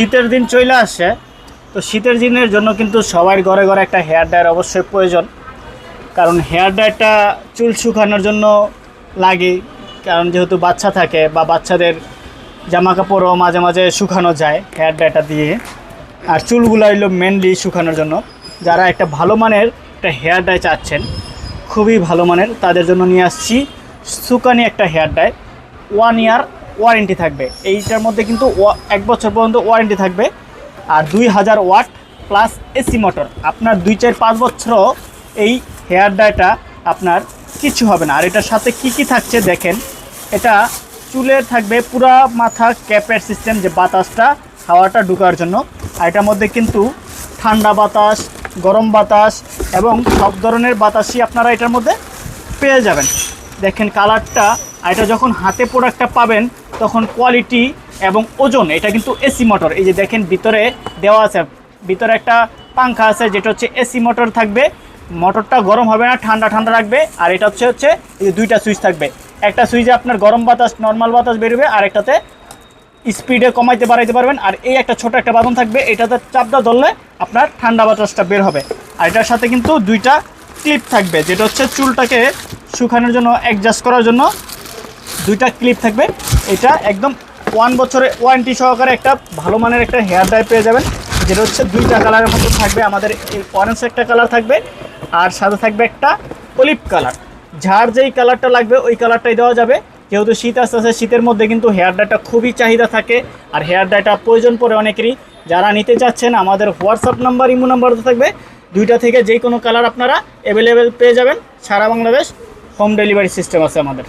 শীতের দিন চলে আসছে তো শীতের দিনের জন্য কিন্তু সবার ঘরে ঘরে একটা হেয়ার ড্রায়ার অবশ্যই প্রয়োজন। কারণ হেয়ার ড্রায়ারটা চুল শুকানোর জন্য লাগে, কারণ যেহেতু বাচ্চা থাকে বা বাচ্চাদের জামা কাপড়ও মাঝে মাঝে শুকানো যায় হেয়ার ড্রায়ারটা দিয়ে। আর চুলগুলো হইল মেনলি শুকানোর জন্য। যারা একটা ভালো মানের একটা হেয়ার ড্রাই চাচ্ছেন, খুবই ভালো মানের, তাদের জন্য নিয়ে আসছি সুকানি একটা hair dry one year warranty থাকবে। এইটার মধ্যে কিন্তু এক বছর পর্যন্ত ওয়ারেন্টি থাকবে। আর দুই হাজার ওয়াট প্লাস এসি মোটর। আপনার দুই, চার, পাঁচ বছরও এই হেয়ার ড্রাইটা আপনার কিছু হবে না। আর এটার সাথে কি কি থাকছে দেখেন। এটা চুলের থাকবে পুরা মাথা ক্যাপের সিস্টেম যে বাতাসটা, হাওয়াটা ঢুকার জন্য। আর এটার মধ্যে কিন্তু ঠান্ডা বাতাস, গরম বাতাস এবং সব ধরনের বাতাসই আপনারা এটার মধ্যে পেয়ে যাবেন। দেখেন কালারটা আর এটা যখন হাতে প্রোডাক্টটা পাবেন, তখন কোয়ালিটি এবং ওজন, এটা কিন্তু এসি মোটর এই যে দেখেন, ভিতরে দেওয়া আছে, ভিতরে একটা পাংখা আছে, যেটা হচ্ছে এসি মোটর থাকবে। মোটরটা গরম হবে না, ঠান্ডা ঠান্ডা রাখবে। আর এটা হচ্ছে হচ্ছে, এই যে দুইটা সুইচ থাকবে। একটা সুইচে আপনার গরম বাতাস নর্মাল বাতাস বেরোবে, আর একটাতে স্পিডে কমাইতে, বাড়াইতে পারবেন। আর এই একটা ছোট একটা বাদন থাকবে, এটাতে চাপটা ধরলে আপনার ঠান্ডা বাতাসটা বের হবে। আর এটার সাথে কিন্তু দুইটা ক্লিপ থাকবে, যেটা হচ্ছে চুলটাকে শুকানোর জন্য অ্যাডজাস্ট করার জন্য। দুইটা ক্লিপ থাকবে। এটা একদম ওয়ান বছরের ওয়ারেন্টি সহকারে একটা ভালো মানের একটা হেয়ার ড্রাই পেয়ে যাবেন। যেটা হচ্ছে দুইটা কালারের মতো থাকবে। আমাদের এই অরেঞ্জ একটা কালার থাকবে। আর সাথে থাকবে একটা অলিভ কালার যার যেই কালারটা লাগবে, ওই কালারটাই দেওয়া যাবে। যেহেতু শীত আসতে আসতে শীতের মধ্যে কিন্তু হেয়ার ড্রাইটা খুবই চাহিদা থাকে। আর হেয়ার ড্রাইটা প্রয়োজন পড়ে অনেকেরই। যারা নিতে চাচ্ছেন, আমাদের হোয়াটসঅ্যাপ নাম্বার ইমো নাম্বার থাকবে। দুইটা থেকে যে কোনো কালার আপনারা অ্যাভেলেবেল পেয়ে যাবেন। সারা বাংলাদেশ হোম ডেলিভারি সিস্টেম আছে আমাদের।